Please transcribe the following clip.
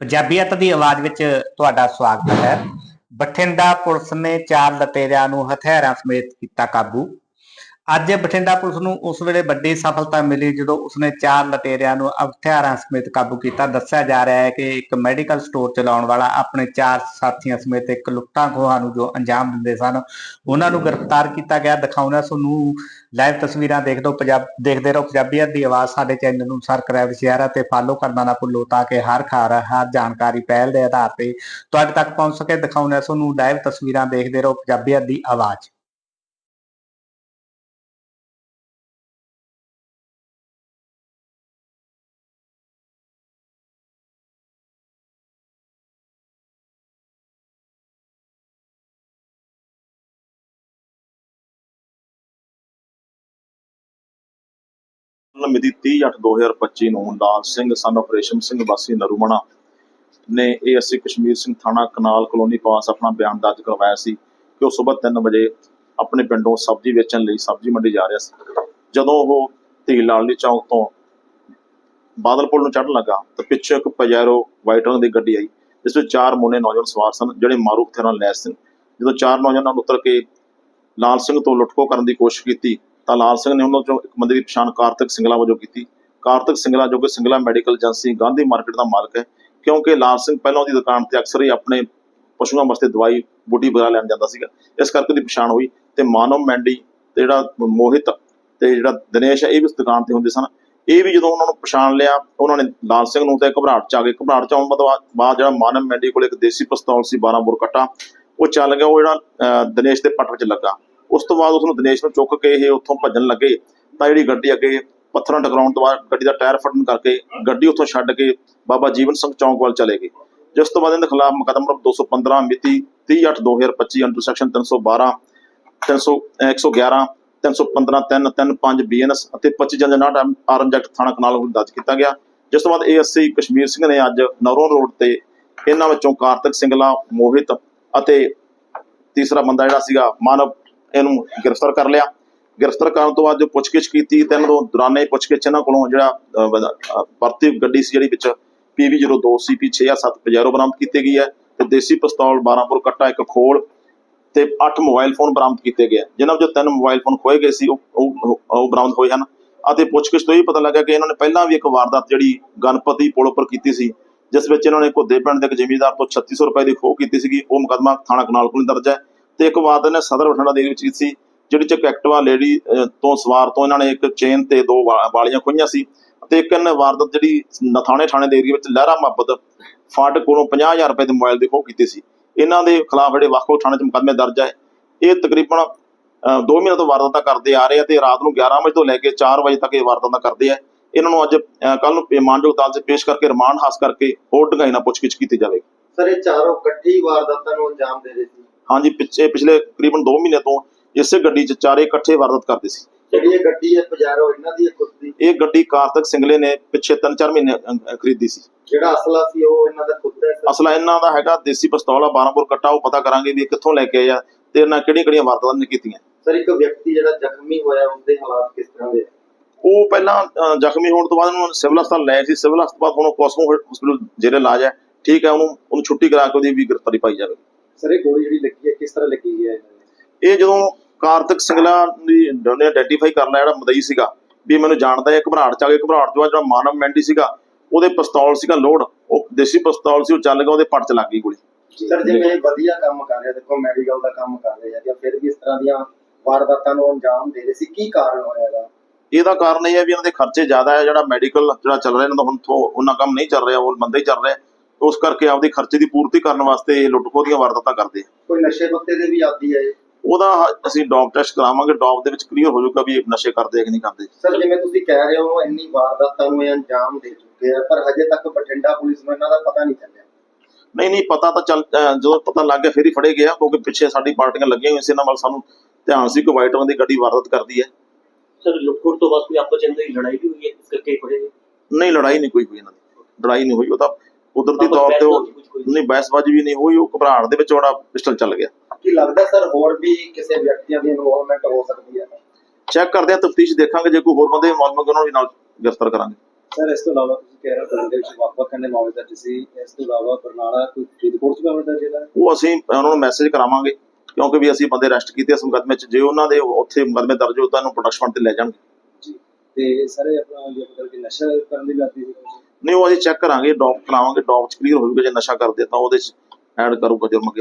ਪੰਜਾਬੀਅਤ ਦੀ ਆਵਾਜ਼ ਵਿੱਚ ਤੁਹਾਡਾ ਸਵਾਗਤ ਹੈ। ਬਠਿੰਡਾ ਪੁਲਿਸ ਨੇ ਚਾਰ ਲਤੇਰਿਆਂ ਨੂੰ ਹਥਿਆਰਾਂ ਸਮੇਤ ਕੀਤਾ ਕਾਬੂ। ਅੱਜ ਬਠਿੰਡਾ ਪੁਲਿਸ ਨੂੰ ਉਸ ਵੇਲੇ ਵੱਡੀ ਸਫਲਤਾ ਮਿਲੀ ਜਦੋਂ ਉਸਨੇ ਚਾਰ ਲਟੇਰਿਆਂ ਨੂੰ ਹਥਿਆਰਾਂ ਸਮੇਤ ਕਾਬੂ ਕੀਤਾ। ਦੱਸਿਆ ਜਾ ਰਿਹਾ ਹੈ ਕਿ ਇੱਕ ਮੈਡੀਕਲ ਸਟੋਰ ਚਲਾਉਣ ਵਾਲਾ ਆਪਣੇ ਚਾਰ ਸਾਥੀਆਂ ਸਮੇਤ ਇੱਕ ਲੁੱਟਾਂ ਖੋਹਾਂ ਨੂੰ ਜੋ ਅੰਜਾਮ ਦਿੰਦੇ ਸਨ, ਉਹਨਾਂ ਨੂੰ ਗ੍ਰਿਫਤਾਰ ਕੀਤਾ ਗਿਆ। ਦਿਖਾਉਣਾ ਤੁਹਾਨੂੰ ਲਾਈਵ ਤਸਵੀਰਾਂ ਦੇਖ ਲਓ ਪੰਜਾਬ ਦੇਖਦੇ ਰਹੋ। ਪੰਜਾਬੀਅਤ ਦੀ ਆਵਾਜ਼ ਸਾਡੇ ਚੈਨਲ ਨੂੰ ਸਬਸਕ੍ਰਾਈਬ ਸ਼ੇਅਰ ਅਤੇ ਫਾਲੋ ਕਰਨਾ ਨਾ ਭੁੱਲੋ ਤਾਂ ਕਿ ਹਰ ਖਬਰ ਹਰ ਜਾਣਕਾਰੀ ਪਹਿਲ ਦੇ ਆਧਾਰ ਤੇ ਤੁਹਾਡੇ ਤੱਕ ਪਹੁੰਚ ਸਕੇ। ਦਿਖਾਉਣਾ ਤੁਹਾਨੂੰ ਲਾਈਵ ਤਸਵੀਰਾਂ ਦੇਖਦੇ ਰਹੋ। ਪੰਜਾਬੀਅਤ ਦੀ ਆਵਾਜ਼। ਮਿਤੀ 30/8/2025 ਨੂੰ ਲਾਲ ਸਿੰਘ ਸਨ ਆਪਰੇਸ਼ਨ ਸਿੰਘ, ਵਾਸੀ ਨਰੂਮਣਾ ਨੇ ਏਐਸਸੀ ਕਸ਼ਮੀਰ ਸਿੰਘ ਥਾਣਾ ਕਨਾਲ ਕਲੋਨੀ ਪਾਸ ਆਪਣਾ ਬਿਆਨ ਦਰਜ ਕਰਵਾਇਆ ਸੀ ਕਿ ਉਹ ਸਵੇਰ 3 ਵਜੇ ਆਪਣੇ ਪਿੰਡੋਂ ਸਬਜ਼ੀ ਵੇਚਣ ਲਈ ਸਬਜ਼ੀ ਮੰਡੀ ਜਾ ਰਿਹਾ ਸੀ। ਜਦੋਂ ਉਹ ਧੀ ਲਾਲਨੀ ਚੌਂਕ ਤੋਂ ਬਾਦਲਪੁਰ ਨੂੰ ਚੜਨ ਲੱਗਾ ਤਾਂ ਪਿੱਛੇ ਇੱਕ ਪਜੈਰੋ ਵਾਈਟ ਰੰਗ ਦੀ ਗੱਡੀ ਆਈ, ਜਿਸ ਵਿੱਚ ਚਾਰ ਮੋਨੇ ਨੌਜਵਾਨ ਸਵਾਰ ਸਨ, ਜਿਹੜੇ ਮਾਰੂ ਹਥਿਆਰਾਂ ਲੈਸ ਸਨ। ਜਦੋਂ ਚਾਰ ਨੌਜਵਾਨਾਂ ਨੂੰ ਉਤਰ ਕੇ ਲਾਲ ਸਿੰਘ ਤੋਂ ਲੁੱਟਖੋ ਕਰਨ ਦੀ ਕੋਸ਼ਿਸ਼ ਕੀਤੀ ਤਾਂ ਲਾਲ ਸਿੰਘ ਨੇ ਉਹਨਾਂ ਚੋਂ ਇੱਕ ਬੰਦੇ ਦੀ ਪਛਾਣ ਕਾਰਤਿਕ ਸਿੰਗਲਾ ਵਜੋਂ ਕੀਤੀ। ਕਾਰਤਿਕ ਸਿੰਗਲਾ ਜੋ ਕਿ Singla medical agency Gandhi market ਦਾ ਮਾਲਕ ਹੈ, ਕਿਉਂਕਿ ਲਾਲ ਸਿੰਘ ਪਹਿਲਾਂ ਉਹਦੀ ਦੁਕਾਨ ਤੇ ਅਕਸਰ ਹੀ ਆਪਣੇ ਪਸ਼ੂਆਂ ਵਾਸਤੇ ਦਵਾਈ ਬੂਟੀ ਵਗੈਰਾ ਲੈਣ ਜਾਂਦਾ ਸੀਗਾ। ਇਸ ਕਰਕੇ ਉਹਦੀ ਪਛਾਣ ਹੋਈ ਤੇ ਮਾਨਵ ਮੈਂਡੀ ਤੇ ਜਿਹੜਾ ਮੋਹਿਤ ਤੇ ਜਿਹੜਾ ਦਿਨੇਸ਼ ਹੈ, ਇਹ ਵੀ ਦੁਕਾਨ ਤੇ ਹੁੰਦੇ ਸਨ। ਇਹ ਵੀ ਜਦੋਂ ਉਹਨਾਂ ਨੂੰ ਪਛਾਣ ਲਿਆ, ਉਹਨਾਂ ਨੇ ਲਾਲ ਸਿੰਘ ਨੂੰ ਤਾਂ ਘਬਰਾਹਟ ਚ ਆ ਗਏ ਘਬਰਾਹਟ ਚ ਆਉਣ ਤੋਂ ਬਾਅਦ ਬਾਅਦ ਜਿਹੜਾ ਮਾਨਵ ਮੈਂਡੀ ਕੋਲ ਇੱਕ ਦੇਸੀ ਪਿਸਤੌਲ ਸੀ 12 ਬੋਰ ਕੱਟਾ ਉਹ ਚੱਲ ਗਿਆ, ਉਹ ਜਿਹੜਾ ਦਿਨੇਸ਼ ਦੇ ਪੱਟ ਵਿੱਚ ਲੱਗਾ। ਉਸ ਤੋਂ ਬਾਅਦ ਉਸ ਨੂੰ ਦਿਨੇਸ਼ ਨੂੰ ਚੁੱਕ ਕੇ ਇਹ ਉੱਥੋਂ ਭੱਜਣ ਲੱਗੇ। ਤਾਂ ਜਿਹੜੀ ਗੱਡੀ ਅੱਗੇ ਪੱਥਰਾਂ ਟਕਰਾਉਣ ਤੋਂ ਬਾਅਦ ਗੱਡੀ ਦਾ ਟਾਇਰ ਫਟਣ ਕਰਕੇ ਗੱਡੀ ਉੱਥੋਂ ਛੱਡ ਕੇ ਬਾਬਾ ਜੀਵਨ ਸਿੰਘ ਚੌਂਕ ਵੱਲ ਚਲੇ ਗਏ। ਜਿਸ ਤੋਂ ਬਾਅਦ ਇਹਨਾਂ ਦੇ ਖਿਲਾਫ ਮੁਕੱਦਮਾ ਨੰਬਰ 215 ਮਿਤੀ 30/8/2025 ਅੰਡਰ ਸੈਕਸ਼ਨ 312 300 111 315 3 35 ਬੀਐਨਐਸ ਅਤੇ 25 ਜਨ ਨਾਟ ਆਰਮ ਐਕਟ ਥਾਣਾ ਕਨਾਲ ਨੂੰ ਦਰਜ ਕੀਤਾ ਗਿਆ। ਜਿਸ ਤੋਂ ਬਾਅਦ ਏਐਸਸੀ ਕਸ਼ਮੀਰ ਸਿੰਘ ਨੇ ਅੱਜ ਨੌਰੋਂ ਰੋਡ ਤੇ ਇਹਨਾਂ ਵਿੱਚੋਂ ਕਾਰਤਿਕ ਸਿੰਗਲਾ, ਮੋਹਿਤ ਅਤੇ ਤੀਸਰਾ ਬੰਦਾ ਜਿਹੜਾ ਸੀਗਾ ਮਾਨਵ ਇਹਨੂੰ ਗ੍ਰਿਫਤਾਰ ਕਰ ਲਿਆ। ਗ੍ਰਿਫਤਾਰ ਕਰਨ ਤੋਂ ਬਾਅਦ ਜੋ ਪੁੱਛਗਿੱਛ ਕੀਤੀ ਤੇ ਇਹਨਾਂ ਤੋਂ ਦੌਰਾਨੇ ਪੁੱਛਗਿੱਛ ਇਹਨਾਂ ਕੋਲੋਂ ਜਿਹੜਾ ਅਹ, ਗੱਡੀ ਸੀ ਜਿਹੜੀ ਵਿੱਚ PV02 CP 6 ਜਾਂ 7 ਪਜੈਰੋ ਬਰਾਮਦ ਕੀਤੀ ਗਈ ਹੈ ਤੇ ਦੇਸੀ ਪਿਸਤੌਲ 12 ਕੱਟਾ ਇੱਕ ਖੋਲ ਤੇ 8 ਮੋਬਾਈਲ ਫੋਨ ਬਰਾਮਦ ਕੀਤੇ ਗਏ ਜਿਨ੍ਹਾਂ ਵਿੱਚੋਂ ਤਿੰਨ ਮੋਬਾਈਲ ਫੋਨ ਖੋਏ ਗਏ ਸੀ ਉਹ ਬਰਾਮਦ ਹੋਏ ਹਨ। ਅਤੇ ਪੁੱਛਗਿੱਛ ਤੋਂ ਇਹ ਪਤਾ ਲੱਗਾ ਕਿ ਇਹਨਾਂ ਨੇ ਪਹਿਲਾਂ ਵੀ ਇੱਕ ਵਾਰਦਾਤ ਜਿਹੜੀ ਗਣਪਤੀ ਪੁਲ ਉੱਪਰ ਕੀਤੀ ਸੀ ਜਿਸ ਵਿੱਚ ਇਹਨਾਂ ਨੇ ਘੁੱਦੇ ਪਿੰਡ ਦੇ ਇੱਕ ਜ਼ਿਮੀਂਦਾਰ ਤੋਂ 3600 ਰੁਪਏ ਦੀ ਖੋਹ ਕੀਤੀ ਸੀਗੀ। ਉਹ ਮੁਕੱਦਮਾ ਥਾਣਾ ਕਨਾਲ ਕੋਲ ਦਰਜ ਹੈ। ਤੇ ਇੱਕ ਵਾਰਦਾਤ ਨੇ ਸਦਰ ਬਠਿੰਡਾ ਦੇ ਵਿੱਚ ਕੀਤੀ ਜਿਹੜੀ ਚ ਐਕਟਿਵਾ ਲੇਡੀ ਤੋਂ ਸਵਾਰ ਤੋਂ ਇਹਨਾਂ ਨੇ ਇੱਕ ਚੇਨ ਤੇ ਦੋ ਵਾਲੀਆਂ ਖੋਈਆਂ ਸੀ ਤੇ ਇੱਕ ਇਹਨਾਂ ਵਾਰਦਾਤ ਜਿਹੜੀ ਨਥਾਣੇ ਥਾਣੇ ਦੇ ਏਰੀਆ ਵਿੱਚ ਲਹਿਰਾ ਮੁਹੱਬਤ ਫਾਟਕ ਕੋਲੋਂ 50000 ਰੁਪਏ ਦੇ ਮੋਬਾਈਲ ਦੀ ਖੋਹ ਕੀਤੀ ਸੀ। ਇਹਨਾਂ ਦੇ ਖਿਲਾਫ ਜਿਹੜੇ ਵੱਖ-ਵੱਖ ਥਾਣੇ 'ਚ ਮੁਕੱਦਮੇ ਦਰਜ ਹੈ। ਇਹ ਤਕਰੀਬਨ 2 ਮਹੀਨੇ ਤੋਂ ਵਾਰਦਾਤਾਂ ਕਰਦੇ ਆ ਰਹੇ ਆ ਤੇ ਰਾਤ ਨੂੰ 11 ਵਜੇ ਤੋਂ ਲੈ ਕੇ 4 ਵਜੇ ਤੱਕ ਇਹ ਵਾਰਦਾਤਾਂ ਕਰਦੇ ਆ। ਇਹਨਾਂ ਨੂੰ ਅੱਜ ਕੱਲ ਨੂੰ ਮਾਨਯੋਗ ਅਦਾਲਤ 'ਚ ਪੇਸ਼ ਕਰਕੇ ਰਿਮਾਂਡ ਹਾਸ ਕਰਕੇ ਹੋਰ ਢੰਗਾਈ ਨਾਲ ਪੁੱਛਗਿੱਛ ਕੀਤੀ ਜਾਵੇਗੀ। ਸਰ, ਇਹ ਚਾਰੋਂ ਇਕੱਠੀ ਵਾਰਦਾਤਾਂ ਨੂੰ ਅੰਜਾਮ ਦੇ ਰਹੇ ਸੀ। ਹਾਂਜੀ ਪਿੱਛੇ ਪਿਛਲੇ ਤਕਰੀਬਨ 2 ਮਹੀਨੇ ਤੋਂ ਇਸੇ ਗੱਡੀ 'ਚ ਚਾਰੇ ਇਕੱਠੇ ਵਾਰਦਾਤ ਕਰਦੇ ਸੀ। ਜਿਹੜੀ ਇਹ ਗੱਡੀ ਹੈ ਪਜਾਰੋ ਇਹਨਾਂ ਦੀ ਹੈ ਖੁਦ ਦੀ? ਇਹ ਗੱਡੀ ਕਾਰਤਿਕ ਸਿੰਗਲੇ ਨੇ ਪਿੱਛੇ 3-4 ਮਹੀਨੇ ਅ, ਖਰੀਦੀ ਸੀ। ਜਿਹੜਾ ਅਸਲਾ ਸੀ ਉਹ ਇਹਨਾਂ ਦਾ ਖੁਦ ਦਾ? ਹੈ ਅਸਲਾ ਇਹਨਾਂ ਦਾ ਹੈਗਾ ਦੇਸੀ ਪਿਸਤੌਲ ਆ 12 ਬੋਰ ਕੱਟਾ ਉਹ ਪਤਾ ਕਰਾਂਗੇ ਵੀ ਇਹ ਕਿੱਥੋਂ ਲੈ ਕੇ ਆਏ ਆ ਤੇ ਇਹਨਾਂ ਕਿਹੜੀਆਂ ਕਿਹੜੀਆਂ ਵਾਰਦਾਤਾਂ ਨੇ ਕੀਤੀਆਂ। ਸਰ ਇੱਕ ਵਿਅਕਤੀ ਜਿਹੜਾ ਜ਼ਖਮੀ ਹੋਇਆ ਉਸਦੇ ਹਾਲਾਤ ਕਿਸ ਤਰ੍ਹਾਂ ਦੇ? ਉਹ ਪਹਿਲਾਂ ਅ, ਜ਼ਖਮੀ ਹੋਣ ਤੋਂ ਬਾਅਦ ਉਹਨੂੰ ਸਿਵਲ ਹਸਪਤਾਲ ਲੈ ਸੀ। ਸਿਵਲ ਹਸਪਤਾਲ ਹੁਣ ਕੋਸਮੋ ਹਸਪੀਟਲ ਜਿਹੜੇ ਇਲਾਜ ਹੈ। ਠੀਕ ਹੈ ਉਹਨੂੰ ਉਹਨੂੰ ਛੁੱਟੀ ਕਰਾ ਕੇ ਉਹਦੀ ਵੀ ਗ੍ਰਿਫਤਾਰੀ ਪਾਈ ਜਾਵੇ। ਸਰ ਇਹ ਗੋਲੀ ਜਿਹੜੀ ਲੱਗੀ ਹੈ ਕਿਸ ਤਰ੍ਹਾਂ ਲੱਗੀ ਹੈ? ਇਹ ਜਦੋਂ ਕਾਰਤਿਕ ਸਿੰਗਲਾ ਦੀ ਨੇ ਆਇਡੈਂਟੀਫਾਈ ਕਰ ਲਿਆ ਜਿਹੜਾ ਮਦਈ ਸੀਗਾ ਵੀ ਮੈਨੂੰ ਜਾਣਦਾ ਹੈ ਘਬਰਾਹਟ ਚ ਆ ਕੇ ਘਬਰਾਹਟ ਤੋਂ ਜਿਹੜਾ ਮਾਨਵ ਮੈਂਡੀ ਸੀਗਾ ਉਹਦੇ ਪਿਸਤੌਲ ਸੀਗਾ ਲੋਡ ਉਹ ਦੇਸੀ ਪਿਸਤੌਲ ਸੀ ਉਹ ਚੱਲ ਗਿਆ ਉਹਦੇ ਪੱਟ ਚ ਲੱਗ ਗਈ ਗੋਲੀ। ਸਰ ਜਿਵੇਂ ਇਹ ਵਧੀਆ ਕੰਮ ਕਰ ਰਿਹਾ ਦੇਖੋ ਮੈਡੀਕਲ ਦਾ ਕੰਮ ਕਰ ਰਿਹਾ ਜਾਂ ਫਿਰ ਵੀ ਇਸ ਤਰ੍ਹਾਂ ਦੀਆਂ ਵਾਰਦਾਤਾਂ ਨੂੰ ਅੰਜਾਮ ਦੇ ਰਹੇ ਸੀ ਕੀ ਕਾਰਨ ਹੋਇਆ ਇਹਦਾ? ਇਹਦਾ ਕਾਰਨ ਇਹ ਹੈ ਵੀ ਇਹਨਾਂ ਦੇ ਖਰਚੇ ਜ਼ਿਆਦਾ ਹੈ ਜਿਹੜਾ ਮੈਡੀਕਲ ਜਿਹੜਾ ਚੱਲ ਰਿਹਾ ਇਹਨਾਂ ਦਾ ਹੁਣ ਉਹਨਾਂ ਕੰਮ ਨਹੀਂ ਚੱਲ ਰਿਹਾ ਉਹ ਹੀ ਚੱਲ ਰਿਹਾ ਉਸ ਕਰਕੇ ਆਪਦੇ ਖਰਚੇ ਦੀ ਪੂਰਤੀ ਕਰਨ ਵਾਸਤੇ ਇਹ ਲੁੱਟ ਖੋਹ ਦੀਆਂ ਵਾਰਦਾਤਾਂ ਕਰਦੇ ਆ। ਕੋਈ ਨਸ਼ੇ ਪੱਤੇ ਦੇ ਵੀ ਆਦੀ ਹੈ ਇਹ। ਉਹਦਾ ਅਸੀਂ ਡੌਪ ਟੈਸਟ ਕਰਾਵਾਂਗੇ ਡੌਪ ਦੇ ਵਿੱਚ ਕਲੀਅਰ ਹੋ ਜਾਊਗਾ ਵੀ ਇਹ ਨਸ਼ੇ ਕਰਦੇ ਆ ਕਿ ਨਹੀਂ ਕਰਦੇ। ਸਰ ਜਿਵੇਂ ਤੁਸੀਂ ਕਹਿ ਰਹੇ ਹੋ ਇੰਨੀ ਵਾਰਦਾਤਾਂ ਨੂੰ ਇਹ ਅੰਜਾਮ ਦੇ ਚੁੱਕੇ ਆ ਪਰ ਹਜੇ ਤੱਕ ਬਠਿੰਡਾ ਪੁਲਿਸ ਨੂੰ ਇਹਨਾਂ ਦਾ ਪਤਾ ਨਹੀਂ ਚੱਲਿਆ। ਨਹੀਂ ਨਹੀਂ ਪਤਾ ਤਾਂ ਚੱਲ ਜਦੋਂ ਪਤਾ ਲੱਗ ਗਿਆ ਫਿਰ ਹੀ ਫੜੇ ਗਿਆ ਕਿਉਂਕਿ ਪਿੱਛੇ ਸਾਡੀ ਪਾਰਟੀਆਂ ਲੱਗੀਆਂ ਹੋਈਆਂ ਸੀ ਇਹਨਾਂ ਵੱਲ ਸਾਨੂੰ ਧਿਆਨ ਸੀ ਕਿ ਵਾਈਟ ਰੰਗ ਦੀ ਗੱਡੀ ਵਾਰਦਾਤ ਕਰਦੀ ਹੈ। ਸਰ ਲੁੱਟਖੋਟ ਤੋਂ ਬਾਅਦ ਕੋਈ ਆਪਸ ਵਿੱਚ ਲੜਾਈ ਵੀ ਹੋਈ ਹੈ? ਇਸ ਕਰਕੇ ਫੜੇ ਨਹੀਂ ਲੜਾਈ ਨਹੀਂ ਕੋਈ ਹੋਈ ਇਹਨਾਂ ਦੀ। ਲੜਾਈ ਨਹੀਂ ਹੋਈ ਉਹ ਤਾਂ ਕੁਦਰਤੀ ਤੌਰ ਤੇ ਉਹ। ਨਹੀਂ ਬਹਿਸਬਾਜ਼ੀ ਵੀ ਨਹੀਂ ਹੋਈ ਉਹ ਘਬਰਾਹਟ ਦੇ ਵਿੱਚ ਉਹਦਾ ਪਿਸਟਲ ਚੱਲ ਗਿਆ। ਕੀ ਲੱਗਦਾ ਸਰ ਹੋਰ ਵੀ ਕਿਸੇ ਵਿਅਕਤੀਆਂ ਦੀ ਇਨਵੋਲਵਮੈਂਟ ਹੋ ਸਕਦੀ ਹੈ? ਚੈੱਕ ਕਰਦੇ ਆ ਤਫਤੀਸ਼ ਦੇਖਾਂਗੇ ਜੇ ਕੋਈ ਹੋਰ ਬੰਦੇ ਮਾਲੂਮ ਉਹਨਾਂ ਨੂੰ ਵੀ ਨਾਲ ਗ੍ਰਿਫਤਾਰ ਕਰਾਂਗੇ। ਸਰ ਇਸ ਤੋਂ ਇਲਾਵਾ ਤੁਸੀਂ ਕਹਿ ਰਹੇ ਹੋ ਦੇ ਵਿੱਚ ਵੱਖ-ਵੱਖ ਨੇ ਮਾਮਲੇ ਦਰਜ ਸੀ। ਇਸ ਤੋਂ ਇਲਾਵਾ ਬਰਨਾਲਾ ਕੋਈ ਫਰੀਦਕੋਟ ਚ ਮਾਮਲਾ ਦਰਜ ਹੈ ਉਹ ਅਸੀਂ ਉਹਨਾਂ ਨੂੰ ਮੈਸੇਜ ਕਰਾਵਾਂਗੇ ਕਿਉਂਕਿ ਵੀ ਅਸੀਂ ਬੰਦੇ ਅਰੈਸਟ ਕੀਤੇ ਇਸ ਮੁਕੱਦਮੇ 'ਚ ਜੇ ਉਹਨਾਂ ਦੇ ਉੱਥੇ ਮੁਕੱਦਮੇ ਦਰਜ ਹੋ ਤਾਂ ਉਹਨੂੰ ਪ੍ਰੋਡਕਸ਼ਨ ਤੇ ਲੈ ਜਾਣਗੇ। ਜੀ ਤੇ ਸਾਰੇ ਆਪਣਾ ਜੇ ਮਤਲਬ ਕਿ ਨਸ਼ਾ ਕਰਨ ਦੀ ਲਾਤੀ ਸੀ। ਨਹੀਂ, ਉਹ ਅਸੀਂ ਚੈੱਕ ਕਰਾਂਗੇ, ਡੌਪ ਕਰਾਵਾਂਗੇ, ਡੌਪ 'ਚ ਕਲੀਅਰ ਹੋਊਗਾ, ਜੇ ਨਸ਼ਾ ਕਰਦੇ ਤਾਂ ਉਹਦੇ 'ਚ ਐਡ ਕਰੂਗਾ ਜੁਰਮ ਅੱਗੇ।